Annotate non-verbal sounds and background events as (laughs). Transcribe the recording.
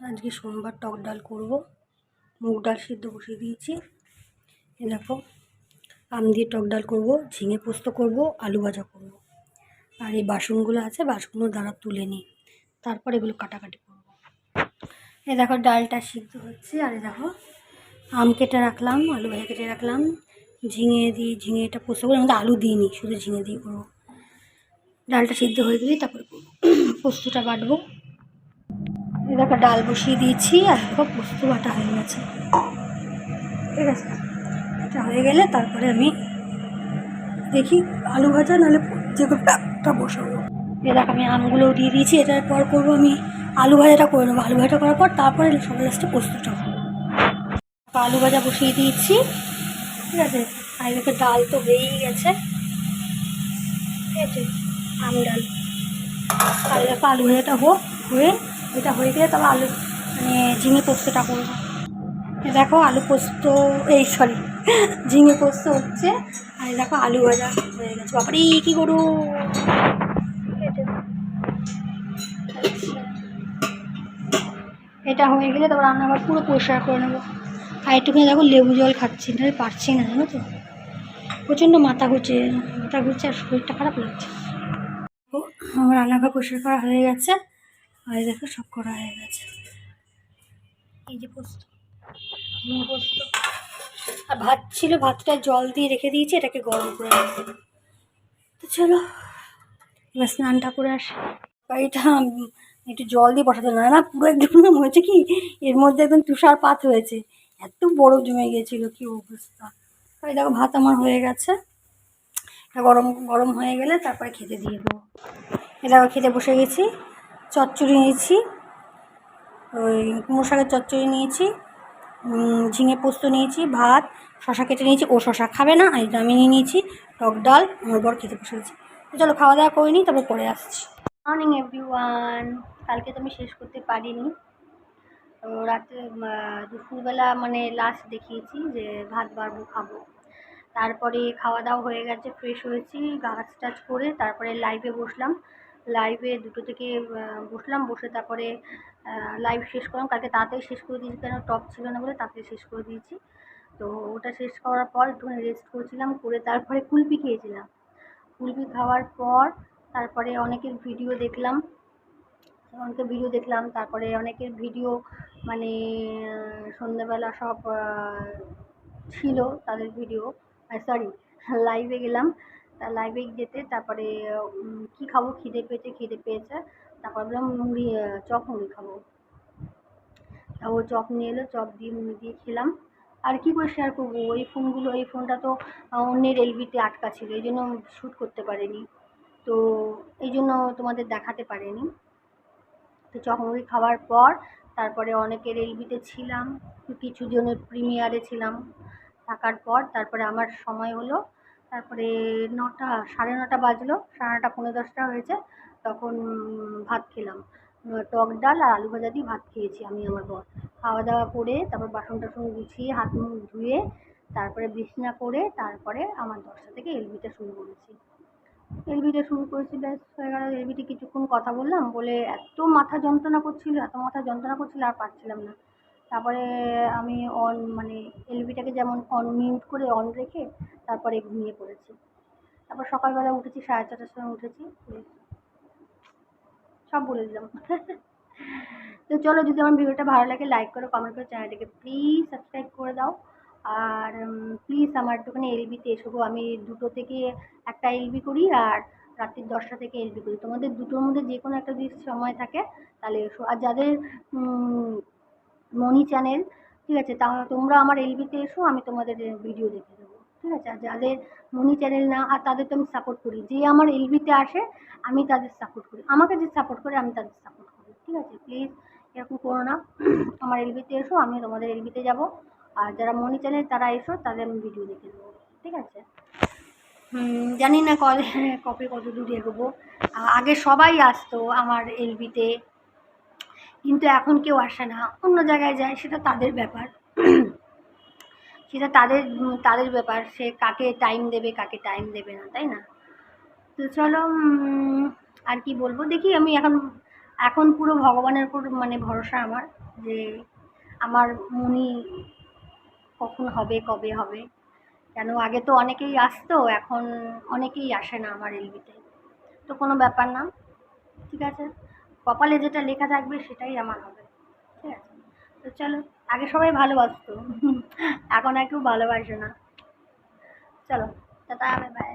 আজকে সোমবার টক ডাল করব। মুগ ডাল সিদ্ধ বসিয়ে দিয়েছি। দেখো, আম দিয়ে টক ডাল করব, ঝিঙে পোস্ত করব, আলু ভাজা করব। আর এই বাসনগুলো আছে, বাসনগুলো দ্বারা তুলে নিই তারপর এগুলো কাটাকাটি করব। এ দেখো, ডালটা সিদ্ধ হচ্ছে। আর দেখো, আম কেটে রাখলাম, আলু ভাজা কেটে রাখলাম। ঝিঙে দিই ঝিঙেটা পোস্ত করে, আমাদের আলু দিইনি, শুধু ঝিঙে দিয়ে করব। ডালটা সিদ্ধ হয়ে গেলেই তারপরে পোস্তটা বাটবো। দেখো ডাল বসিয়ে দিয়েছি আর দেখো পোস্ত বাটা হয়ে গেছে। ঠিক আছে? এটা হয়ে গেলে তারপরে আমি দেখি আলু ভাজা নাহলে যে একটা বসাবো। এ দেখো, আমি আমগুলোও দিয়ে দিয়েছি এটার পর করব আমি আলু ভাজাটা করে নেব। আলু ভাজাটা করার পর তারপরে সবার লাস্টে পোস্তটা আলু ভাজা বসিয়ে দিয়েছি। ঠিক আছে? আর এদিকে ডাল তো হয়েই গেছে। ঠিক আছে? আম ডাল। আলু ভাজাটা হোক, হয়ে এটা হয়ে গেলে তবে আলু মানে ঝিঙে পোস্তটা করব। দেখো আলু পোস্ত, এই সরি ঝিঙে পোস্ত হচ্ছে, আর দেখো আলু ভাজা হয়ে গেছে। বাবারে কী করু এটা হয়ে গেলে তারপর রান্নাঘর পুরো পরিষ্কার করে নেব। আর একটুখানি দেখো লেবু জল খাচ্ছি, না পারছি না, জানো তো? প্রচণ্ড মাথা ঘুরছে মাথা ঘুরছে আর শরীরটা খারাপ লাগছে। আমার রান্নাঘর পরিষ্কার করা হয়ে গেছে। আর দেখো, সব করা হয়ে গেছে। এই যে পোস্ত পোস্ত। আর ভাত ছিল, ভাতটা জল দিয়ে রেখে দিয়েছি, এটাকে গরম করে তো চলো, এবার স্নানটা করে আসি। বাড়িটা একটু জল দিয়ে বসাতে না না, পুরো একদম হচ্ছে কি, এর মধ্যে একদম তুষারপাত হয়েছে। এত বড় জমে গিয়েছিল কি অবস্থা। ওই দেখো, ভাত আমার হয়ে গেছে। এটা গরম গরম হয়ে গেলে তারপরে খেতে দিয়ে দেবো। এটা খেতে বসে গেছি। চচ্চড়ি নিয়েছি। ওই কুমড়ো শাকের চচ্চড়ি নিয়েছি ঝিঙে পোস্ত নিয়েছি ভাত শশা কেটে নিয়েছি। ও শশা খাবে না আর আমি নিয়ে নিয়েছি টক ডাল আমার বর খেতে বসে গেছি তো চলো খাওয়া দাওয়া করে নিই তারপর পরে আসছি। মর্নিং এভরিওয়ান কালকে তো আমি শেষ করতে পারিনি। তো রাতে আহ, দুপুরবেলা মানে লাস্ট দেখিয়েছি যে ভাত বাড়বো খাব। তারপরে খাওয়া দাওয়া হয়ে গেছে ফ্রেশ হয়েছি গাছ টাছ করে তারপরে লাইভে বসলাম। লাইভে দুটো থেকে বসলাম, বসে তারপরে লাইভ শেষ করলাম। কালকে তাড়াতাড়ি শেষ করে দিয়েছি, কেন টপ ছিল না বলে তাড়াতাড়ি শেষ করে দিয়েছি। তো ওটা শেষ করার পর একটুখানি রেস্ট করেছিলাম, করে তারপরে কুলপি খেয়েছিলাম। কুলপি খাওয়ার পর তারপরে অনেকের ভিডিও দেখলাম, অনেকের ভিডিও দেখলাম, তারপরে অনেকের ভিডিও মানে সন্ধ্যাবেলা সব ছিল তাদের ভিডিও সরি লাইভে গেলাম। তা লাইভে যেতে, তারপরে কি খাব? খিদে পেয়েছে খিদে পেয়েছে। তারপর বললাম, মুড়ি চপ মুড়ি খাব। ও চপ নিয়ে এলো, চপ দিয়ে মুড়ি দিয়ে খেলাম। আর কি করে শেয়ার করব? ওই ফোনগুলো এই ফোনটা তো অন্যের এলবিতে আটকা ছিল, এই জন্য শ্যুট করতে পারিনি। তো এই জন্য তোমাদের দেখাতে পারিনি। তো চকমুড়ি খাওয়ার পর, তারপরে অনেকের এলবিতে ছিলাম কিছু জনের প্রিমিয়ারে ছিলাম। থাকার পর, তারপরে আমার সময় হলো তারপরে নটা, সাড়ে নটা বাজলো, সাড়ে নটা পৌনে দশটা হয়েছে, তখন ভাত খেলাম। টক ডাল আর আলু ভাজা দিয়ে ভাত খেয়েছি আমি আমার বর। খাওয়া দাওয়া করে তারপর বাসন টাসন গুছিয়ে, হাত মুখ ধুয়ে, তারপরে বিছনা করে, তারপরে আমার দশটা থেকে এলবিটা শুরু করেছি। এলবিটা শুরু করেছি, ব্যাস, হয়ে গেল। এলবিতে কিছুক্ষণ কথা বললাম, বলে এত মাথা যন্ত্রণা করছিল, এত মাথা যন্ত্রণা করছিল আর পারছিলাম না। তারপরে আমি অন মানে এলবিটাকে যেমন অন মিউট করে অন রেখে তারপরে ঘুমিয়ে পড়েছি। তারপর সকালবেলা উঠেছি, সাড়ে ছটার সময় উঠেছি। সব বলে দিলাম। (laughs) তো চলো যদি আমার ভিডিওটা ভালো লাগে লাইক করো কমেন্ট করো চ্যানেলটাকে প্লিজ সাবস্ক্রাইব করে দাও। আর প্লিজ আমার একটুখানি এলবিতে এসো আমি দুটো থেকে একটা এলবি করি আর রাত্রির দশটা থেকে এলবি করি। তোমাদের দুটোর মধ্যে যে কোনো একটা যদি সময় থাকে তাহলে এসো। আর যাদের মনি চ্যানেল, ঠিক আছে? তা তোমরা আমার এলবিতে এসো, আমি তোমাদের ভিডিও দেখে দেবো, ঠিক আছে? আর যাদের মনি চ্যানেল না, আর তাদের তো আমি সাপোর্ট করি। যে আমার এলবিতে আসে, আমি তাদের সাপোর্ট করি। আমাকে যে সাপোর্ট করে, আমি তাদের সাপোর্ট করি, ঠিক আছে? প্লিজ এরকম করো না। (clears throat) আমার এলবিতে এসো, আমি তোমাদের এলবিতে যাব। আর যারা মনি চ্যানেল, তারা এসো, তাদের আমি ভিডিও দেখে দেবো, ঠিক আছে? জানি না কবে কবে কত দূর এগোবো আগে সবাই আসতো আমার এলবিতে। কিন্তু এখন কেউ আসে না, অন্য জায়গায় যায়, সেটা তাদের ব্যাপার। সেটা তাদের তাদের ব্যাপার, সে কাকে টাইম দেবে, কাকে টাইম দেবে না, তাই না? তো চলো আর কি বলব? দেখি, আমি এখন এখন পুরো ভগবানের উপর মানে ভরসা আমার যে আমার মনি কখন হবে, কবে হবে। কেন, আগে তো অনেকেই আসতো, এখন অনেকেই আসে না আমার এলবিতে তো কোনো ব্যাপার না, ঠিক আছে? কপালে যেটা লেখা থাকবে সেটাই আমার হবে। ঠিক আছে? তো চলো, আগে সবাই ভালোবাসতো এখন আর কেউ ভালোবাসে না। চলো, টাটা বাই বাই